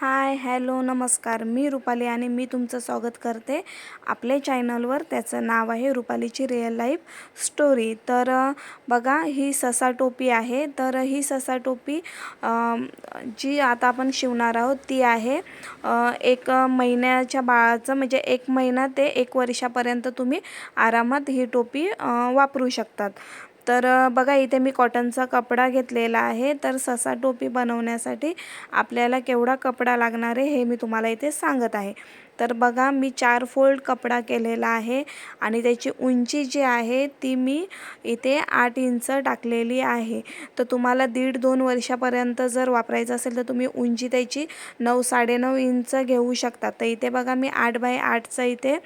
Hi hello नमस्कार. मी रुपाली आणि मी तुमचं स्वागत करते आपल्या चॅनलवर. त्याचं नाव आहे रुपालीची रिअल लाईफ स्टोरी तर बघा ही ससा टोपी आहे. तर ही ससा टोपी जी आता आपण शिवणार आहोत ती आहे एक महिन्याच्या बाळाचं म्हणजे एक महिना ते एक वर्षापर्यंत तुम्ही आरामात ही टोपी वापरू शकतात. तर बघा इथे मी कॉटनचा कपडा घेतलेला आहे. तर ससा टोपी बनवण्यासाठी आपल्याला केवढा कपडा लागणार आहे हे मी तुम्हाला इथे सांगत आहे. तर बघा मी चार फोल्ड कपडा केलेला आहे आणि त्याची उंची जी आहे ती मी इथे आठ इंच टाकलेली आहे. तर तुम्हाला दीड दोन वर्षापर्यंत जर वापरायचं असेल तर तुम्ही उंची त्याची नऊ साडेनऊ इंच घेऊ शकता. तर इथे बघा मी आठ बाय आठचा इथे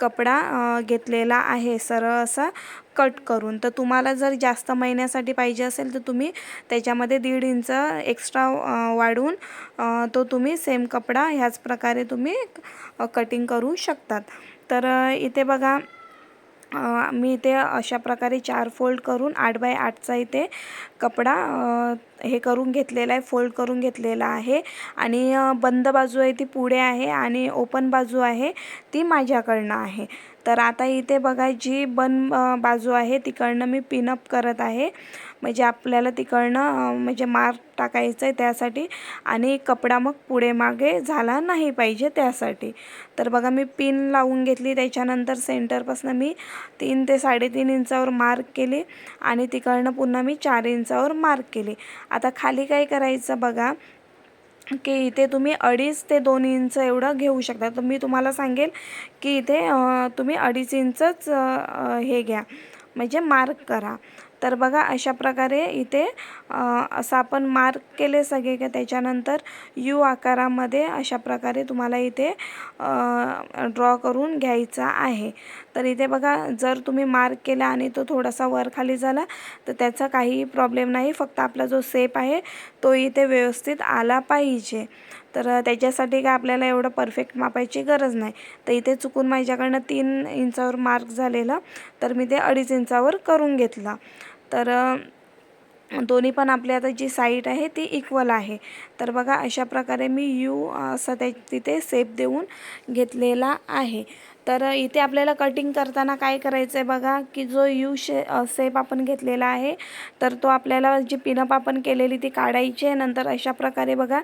कपडा घेतलेला आहे. सरळ असा कट करून. तर तुम्हाला जर जास्त महिन्यासाठी पाहिजे असेल तर तुम्ही त्याच्यामध्ये दीड इंच एक्स्ट्रा वाढवून तो तुम्ही सेम कपडा ह्याच प्रकारे तुम्ही कटिंग करू शकतात. तर इथे बघा मी इथे अशा प्रकारे चार फोल्ड करून आठ बाय आठचा इथे कपडा हे करून घेतलेला आहे फोल्ड करून घेतलेला आहे. आणि बंद बाजू आहे ती पुढे आहे आणि ओपन बाजू आहे ती माझ्याकडनं आहे. तर आता इथे बघा जी बन बाजू आहे तिकडनं मी पिनअप करत आहे. म्हणजे आपल्याला तिकडनं म्हणजे मार्क टाकायचं आहे त्यासाठी. आणि कपडा मग पुढे मागे झाला नाही पाहिजे त्यासाठी. तर बघा मी पिन लावून घेतली. त्याच्यानंतर सेंटरपासून मी तीन ते साडेतीन इंचावर मार्क केली. आणि तिकडनं पुन्हा मी चार इंचावर मार्क केली. आता खाली काय करायचं बघा की इथे तुम्ही अडीच ते दोन इंच एवढं घेऊ शकता. तर मी तुम्हाला सांगेल की इथे तुम्ही अडीच इंचच हे घ्या. म्हणजे मार्क करा. तर बघा अशा प्रकारे इथे असं आपण मार्क केले सगळे का त्याच्यानंतर यू आकारामध्ये अशा प्रकारे तुम्हाला इथे ड्रॉ करून घ्यायचा आहे. तर इथे बघा जर तुम्ही मार्क केला आणि तो थोडासा वर खाली झाला तर त्याचा काहीही प्रॉब्लेम नाही. फक्त आपला जो सेप आहे तो इथे व्यवस्थित आला पाहिजे. तर त्याच्यासाठी काय आपल्याला एवढं परफेक्ट मापायची गरज नाही. तर इथे चुकून माझ्याकडनं तीन इंचावर मार्क झालेला. तर मी ते अडीच इंचावर करून घेतला. तर दोन्ही पण आपली आता जी साईड आहे ती इक्वल आहे. तर बघा अशा प्रकारे मी यू असं त्या तिथे सेप देऊन घेतलेला आहे. तर इथे आपल्याला कटिंग करताना काय करायचं आहे बघा की जो यू शे सेप आपण घेतलेला आहे तर तो आपल्याला जी पिनअप आपण केलेली ती काढायची आहे. नंतर अशा प्रकारे बघा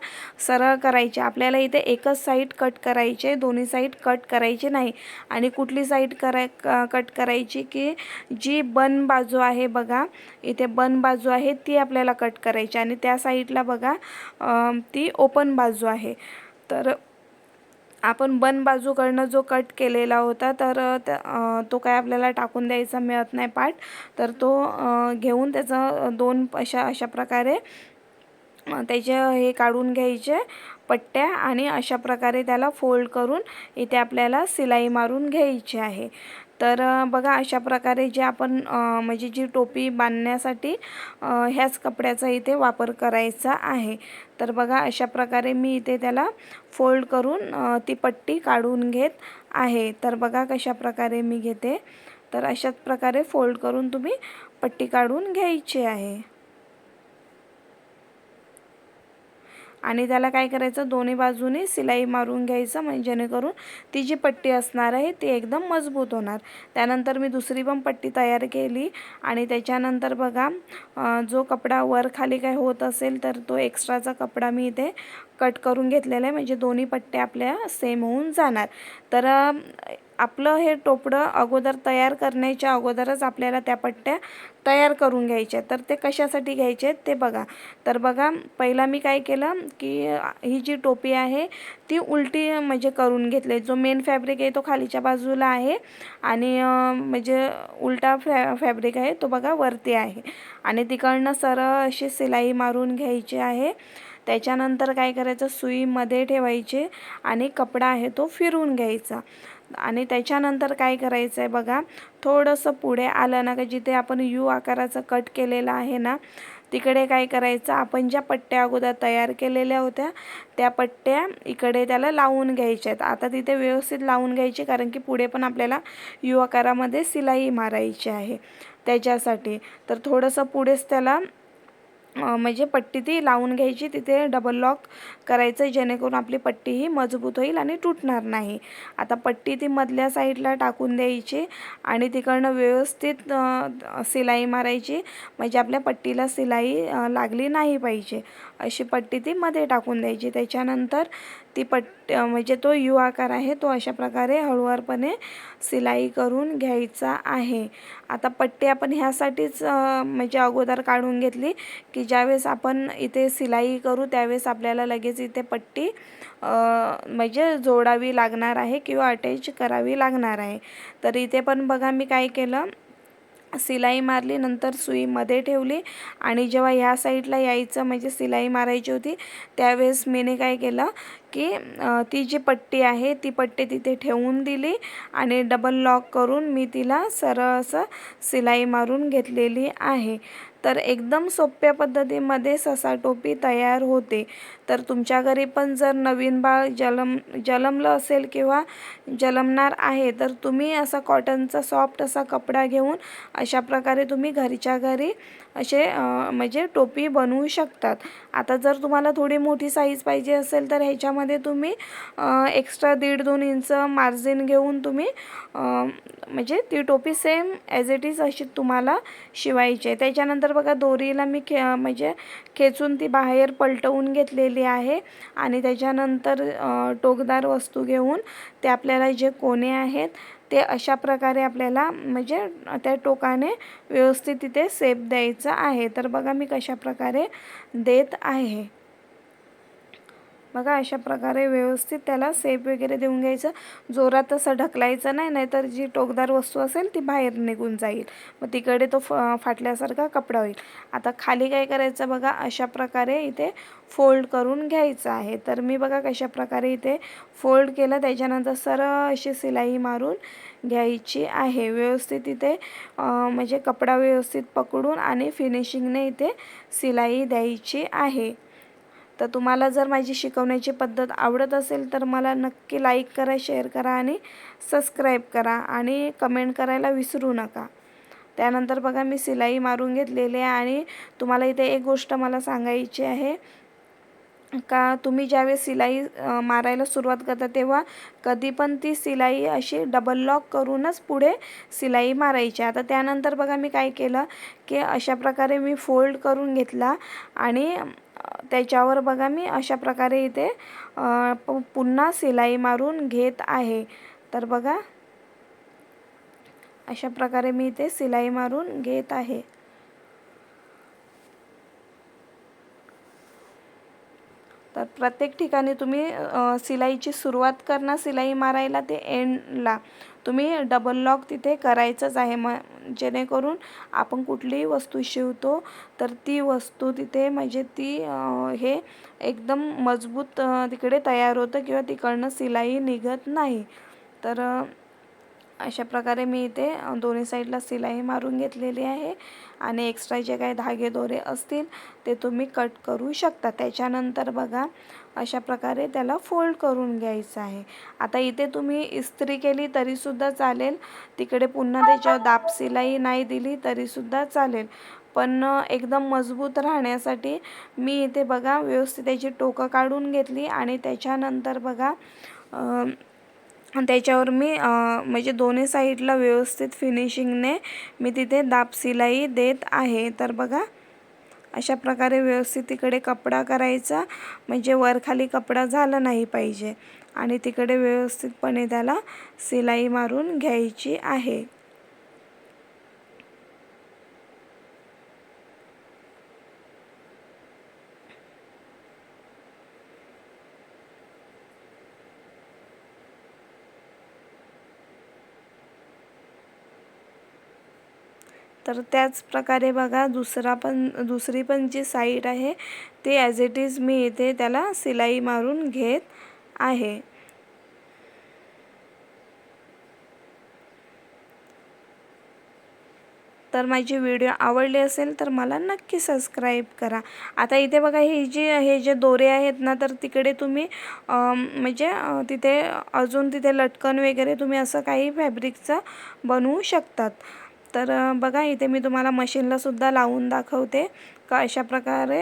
सरळ करायचे. आपल्याला इथे एकच साईड कट करायची आहे दोन्ही साईड कट करायची नाही. आणि कुठली साईड कराय कट करायची की जी बन बाजू आहे बघा इथे बन बाजू आहे ती आपल्याला कट करायची. आणि त्या साईडला बघा ती ओपन बाजू आहे. तर आपण बन बाजूकडनं जो कट केलेला होता तर तो काय आपल्याला टाकून द्यायचा मिळत नाही पार्ट तर तो घेऊन त्याचं दोन अशा अशा प्रकारे त्याचे हे काढून घ्यायचे पट्ट्या आणि अशा प्रकारे त्याला फोल्ड करून इथे आपल्याला सिलाई मारून घ्यायची आहे. तर बघा अशा प्रकारे जे आपण म्हणजे जी टोपी बांधण्यासाठी ह्याच कपड्याचा इथे वापर करायचा आहे. तर बघा अशा प्रकारे मी इथे त्याला फोल्ड करून ती पट्टी काढून घेत आहे. तर बघा कशा प्रकारे मी घेते. तर अशाच प्रकारे फोल्ड करून तुम्ही पट्टी काढून घ्यायची आहे. आणि त्याला काय करायचं? दोन्ही बाजूने सिलाई मारून घ्यायचं म्हणजे जेणेकरून ती जी पट्टी असणार आहे ती एकदम मजबूत होणार. त्यानंतर मी दुसरी पण पट्टी तयार केली आणि त्याच्यानंतर बघा जो कपडा वर खाली काय होत असेल तर तो एक्स्ट्राचा कपडा मी इथे कट करून घेतलेला आहे. म्हणजे दोन्ही पट्ट्या आपल्या सेम होऊन जाणार. तर आपलं हे टोपडं अगोदर तयार करण्याच्या अगोदरच आपल्याला त्या पट्ट्या तयार करून घ्यायच्या तर ते कशासाठी घ्यायचे आहेत ते बघा. तर बघा पहिला मी काय केलं की ही जी टोपी आहे ती उलटी म्हणजे करून घेतली. जो मेन फॅब्रिक आहे तो खालीच्या बाजूला आहे आणि म्हणजे उलटा फॅ फॅब्रिक आहे तो बघा वरती आहे. आणि तिकडनं सरळ अशी सिलाई मारून घ्यायची आहे. त्याच्यानंतर काय करायचं सुईमध्ये ठेवायचे आणि कपडा आहे तो फिरवून घ्यायचा. आणि त्याच्यानंतर काय करायचं आहे बघा थोडंसं पुढे आलं ना का जिथे आपण यू आकाराचं कट केलेलं आहे ना तिकडे काय करायचं आपण ज्या पट्ट्या अगोदर तयार केलेल्या होत्या त्या पट्ट्या इकडे त्याला लावून घ्यायच्या आहेत आता तिथे व्यवस्थित लावून घ्यायचे कारण की पुढे पण आपल्याला यू आकारामध्ये सिलाई मारायची आहे त्याच्यासाठी. तर थोडंसं पुढेच त्याला म्हणजे पट्टी ती लावून घ्यायची तिथे डबल लॉक करायचं जेणेकरून आपली पट्टी ही मजबूत होईल आणि तुटणार नाही. आता पट्टी ती मधल्या साईडला टाकून द्यायची आणि तिकडनं व्यवस्थित सिलाई शिलाई मारायची. म्हणजे आपल्या पट्टीला शिलाई लागली नाही पाहिजे. अशी पट्टी ती मध्ये टाकून द्यायची. त्याच्यानंतर ती पट्ट म्हणजे तो यू आकार आहे तो अशा प्रकारे हळूवारपणे शिलाई करून घ्यायचा आहे. आता पट्टी आपण ह्यासाठीच म्हणजे अगोदर काढून घेतली की ज्यावेळेस आपण इथे शिलाई करू त्यावेळेस आपल्याला लगेच इथे पट्टी म्हणजे जोडावी लागणार आहे किंवा अटॅच करावी लागणार आहे. तर इथे पण बघा मी काय केलं. शिलाई मारली नंतर सुईमध्ये ठेवली आणि जेव्हा ह्या साईडला यायचं म्हणजे शिलाई मारायची होती त्यावेळेस मीने काय केलं की ती जी पट्टी आहे ती पट्टी तिथे ठेवून दिली आणि डबल लॉक करून मी तिला सरळ असं शिलाई मारून घेतलेली आहे. तर एकदम सोप्या पद्धतीमध्ये ससा टोपी तयार होते. तर तुमच्या घरी पण जर नवीन बाळ जलम जलमलं असेल किंवा जलमणार आहे तर तुम्ही असा कॉटनचा सॉफ्ट असा कपडा घेऊन अशा प्रकारे तुम्ही घरच्या घरी असे म्हणजे टोपी बनवू शकतात. आता जर तुम्हाला थोडी मोठी साईज पाहिजे असेल तर ह्याच्यामध्ये तुम्ही एक्स्ट्रा दीड दोन इंच मार्जिन घेऊन तुम्ही म्हणजे ती टोपी सेम ॲज इट इज अशी तुम्हाला शिवायची आहे. त्याच्यानंतर बघा दोरीला मी खे म्हणजे खेचून ती बाहेर पलटवून घेतलेली आहे. आणि त्याच्यानंतर टोकदार वस्तू घेऊन ते आपल्याला जे कोणे आहेत ते अशा प्रकारे आपल्याला म्हणजे त्या टोकाने व्यवस्थित तिथे सेप द्यायचं आहे. तर बघा मी कशा प्रकारे देत आहे. बघा अशा प्रकारे व्यवस्थित त्याला सेप वगैरे देऊन घ्यायचं. जोरात असं ढकलायचं नाही नाहीतर जी टोकदार वस्तू असेल ती बाहेर निघून जाईल. मग तिकडे तो फ फाटल्यासारखा कपडा होईल. आता खाली काय करायचं बघा अशा प्रकारे इथे फोल्ड करून घ्यायचं आहे. तर मी बघा कशा प्रकारे इथे फोल्ड केलं. त्याच्यानंतर सरळ अशी सिलाई मारून घ्यायची आहे. व्यवस्थित इथे म्हणजे कपडा व्यवस्थित पकडून आणि फिनिशिंगने इथे शिलाई द्यायची आहे. तर तुम्हाला जर माझी शिकवण्याची पद्धत आवडत असेल तर मला नक्की लाईक करा शेअर करा आणि सबस्क्राईब करा आणि कमेंट करायला विसरू नका. त्यानंतर बघा मी शिलाई मारून घेतलेली आहे आणि तुम्हाला इथे एक गोष्ट मला सांगायची आहे. का तुम्ही ज्यावेळेस शिलाई मारायला सुरुवात करता तेव्हा कधी पण ती शिलाई अशी डबल लॉक करूनच पुढे शिलाई मारायची. आता त्यानंतर बघा मी काय केलं की अशा प्रकारे मी फोल्ड करून घेतला आणि त्याच्यावर बघा मी अशा प्रकारे इथे पुन्हा सिलाई मारून घेत आहे. तर बघा अशा प्रकारे मी इथे सिलाई मारून घेत आहे. तर प्रत्येक ठिकाणी तुम्ही सिलाईची शिलाईची सुरुवात करणार सिलाई मारायला ते एंडला तुम्ही डबल लॉक तिथे करायचंच आहे. म जेणेकरून आपण कुठलीही वस्तू शिवतो तर ती वस्तू तिथे म्हणजे ती हे एकदम मजबूत तिकडे तयार होतं किंवा तिकडनं सिलाई निघत नाही. तर अशा प्रकारे मी इथे दोन्ही साईडला सिलाई मारून घेतलेली आहे आणि एक्स्ट्रा जे काही धागे दोरे असतील ते तुम्ही कट करू शकता. त्याच्यानंतर बघा अशा प्रकारे त्याला फोल्ड करून घ्यायचं आहे. आता इथे तुम्ही इस्त्री केली तरीसुद्धा चालेल. तिकडे पुन्हा त्याच्यावर दाबशिलाई नाही दिली तरीसुद्धा चालेल. पण एकदम मजबूत राहण्यासाठी मी इथे बघा व्यवस्थित त्याची टोकं काढून घेतली आणि त्याच्यानंतर बघा त्याच्यावर मी म्हणजे दोन्ही साईडला व्यवस्थित फिनिशिंगने मी तिथे दाबशिलाई देत आहे. तर बघा अशा प्रकारे व्यवस्थित तिकडे कपडा करायचा. म्हणजे वरखाली कपडा झाला नाही पाहिजे. आणि तिकडे व्यवस्थितपणे त्याला शिलाई मारून घ्यायची आहे. तर त्याच प्रकारे बघा दुसरा पण दुसरी पण जी साईड आहे ती ॲज इट इज मी इथे त्याला सिलाई मारून घेत आहे. तर माझी व्हिडिओ आवडली असेल तर मला नक्की सबस्क्राईब करा. आता इथे बघा हे जे हे जे दोरे आहेत ना तर तिकडे तुम्ही म्हणजे तिथे अजून तिथे लटकन वगैरे तुम्ही असं काही फॅब्रिकचं बनवू शकतात. तर बघा इथे मी तुम्हाला मशीनला सुद्धा लावून दाखवते. का अशा प्रकारे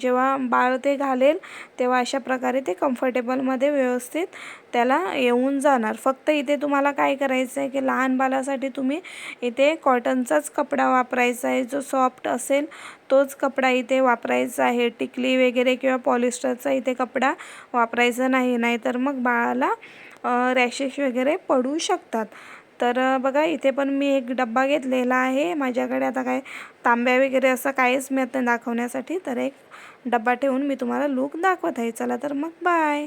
जेव्हा बाळ ते घालेल तेव्हा अशा प्रकारे ते कम्फर्टेबलमध्ये व्यवस्थित त्याला येऊन जाणार. फक्त इथे तुम्हाला काय करायचं आहे की लहान बालासाठी तुम्ही इथे कॉटनचाच कपडा वापरायचा आहे. जो सॉफ्ट असेल तोच कपडा इथे वापरायचा आहे. टिकली वगैरे किंवा पॉलिस्टरचा इथे कपडा वापरायचा नाही. नाहीतर मग बाळाला रॅशेस वगैरे पडू शकतात. तर बघा इथे पण मी एक डब्बा घेतलेला आहे. माझ्याकडे आता काय तांब्या वगैरे असं काहीच मिळत नाही दाखवण्यासाठी. तर एक डब्बा ठेवून मी तुम्हाला लूक दाखवत आहे. चला तर मग बाय.